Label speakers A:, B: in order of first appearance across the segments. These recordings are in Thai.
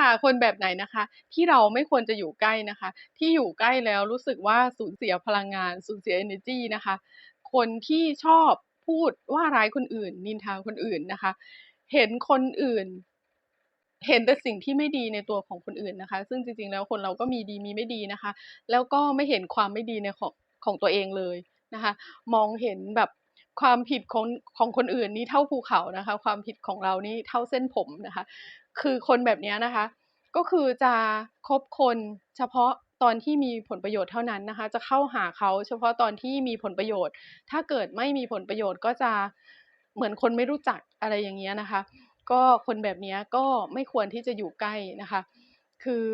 A: ค่ะ คนแบบไหนนะคะ ที่เราไม่ควรจะอยู่ใกล้นะคะ ที่อยู่ใกล้แล้วรู้สึกว่าสูญเสียพลังงาน สูญเสียเอเนอร์จีนะคะ คนที่ชอบพูดว่าร้ายคนอื่น นินทาคนอื่นนะคะ เห็นคนอื่น เห็นแต่สิ่งที่ไม่ดีในตัวของคนอื่นนะคะ ซึ่งจริงๆแล้วคนเราก็มีดีมีไม่ดีนะคะ แล้วก็ไม่เห็นความไม่ดีในของของตัวเองเลยนะคะ มองเห็นแบบ ความผิดของของคนอื่นนี่เท่าภูเขานะคะ ความผิดของเรานี่เท่าเส้นผมนะคะ คือคนแบบนี้นะคะ ก็คือจะคบคนเฉพาะตอนที่มีผลประโยชน์เท่านั้นนะคะ จะเข้าหาเขาเฉพาะตอนที่มีผลประโยชน์ ถ้าเกิดไม่มีผลประโยชน์ก็จะเหมือนคนไม่รู้จักอะไรอย่างเงี้ยนะคะ ก็คนแบบนี้ก็ไม่ควรที่จะอยู่ใกล้นะคะ คือ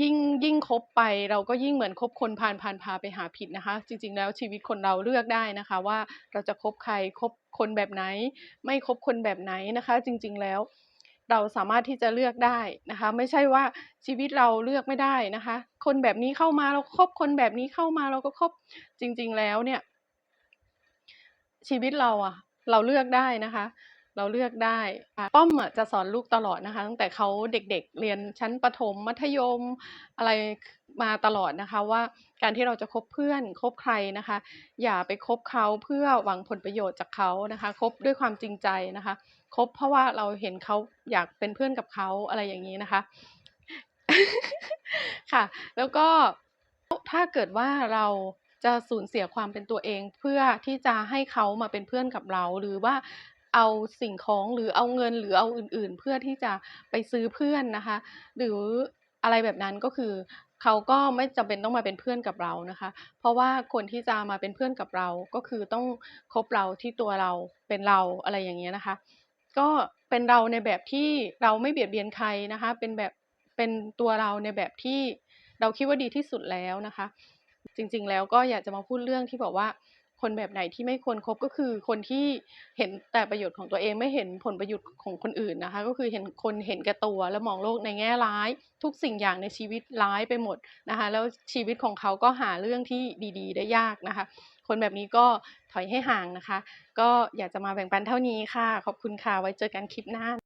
A: ยิ่งยิ่งคบไปเราก็ยิ่งเหมือนคบคนพาลพาลพาไปหาผิดนะคะ จริง ๆ แล้วชีวิตคนเราเลือกได้นะคะ ว่าเราจะคบใครคบคนแบบไหน ไม่คบคนแบบไหนนะคะ จริง ๆแล้ว เราสามารถที่จะเลือกได้นะคะ ไม่ใช่ว่าชีวิตเราเลือกไม่ได้นะคะ คนแบบนี้เข้ามาเราก็คบคนแบบนี้เข้ามาเราก็คบจริง ๆแล้วเนี่ย ชีวิตเราอะเราเลือกได้นะคะ เราเลือกได้ป้อมจะสอนลูกตลอดนะคะ ตั้งแต่เขาเด็กๆเรียนชั้นประถมมัธยมอะไรมาตลอดนะคะว่าการที่เราจะคบเพื่อนคบใครนะคะ อย่าไปคบเขาเพื่อหวังผลประโยชน์จากเขานะคะคบด้วยความจริงใจนะคะคบเพราะว่าเราเห็นเขาอยากเป็นเพื่อนกับเขาอะไรอย่างงี้นะคะค่ะ แล้วก็ถ้าเกิดว่าเราจะสูญเสียความเป็นตัวเองเพื่อที่จะให้เขามาเป็นเพื่อนกับเรา หรือว่า เอาสิ่งของหรือเอาเงินหรือเอาอื่นๆ เพื่อที่จะไปซื้อเพื่อนนะคะ หรืออะไรแบบนั้นก็คือเขาก็ไม่จำเป็นต้องมาเป็นเพื่อนกับเรานะคะ เพราะว่าคนที่จะมาเป็นเพื่อนกับเราก็คือต้องคบเราที่ตัวเราเป็นเราอะไรอย่างเงี้ยนะคะ ก็เป็นเราในแบบที่เราไม่เบียดเบียนใครนะคะ เป็นแบบเป็นตัวเราในแบบที่เราคิดว่าดีที่สุดแล้วนะคะ จริงๆแล้วก็อยากจะมาพูดเรื่องที่บอกว่า คนแบบไหนที่ไม่ควรคบก็คือคนที่เห็นแต่ประโยชน์ของตัวเองไม่เห็นผลประโยชน์ของคนอื่นนะคะ ก็คือเห็นคนเห็นแก่ตัวแล้วมองโลกในแง่ร้าย ทุกสิ่งอย่างในชีวิตร้ายไปหมดนะคะ แล้วชีวิตของเขาก็หาเรื่องที่ดี ๆ ได้ยากนะคะ คนแบบนี้ก็ถอยให้ห่างนะคะ ก็อยากจะมาแบ่งปันเท่านี้ค่ะ ขอบคุณค่ะไว้เจอกันคลิปหน้า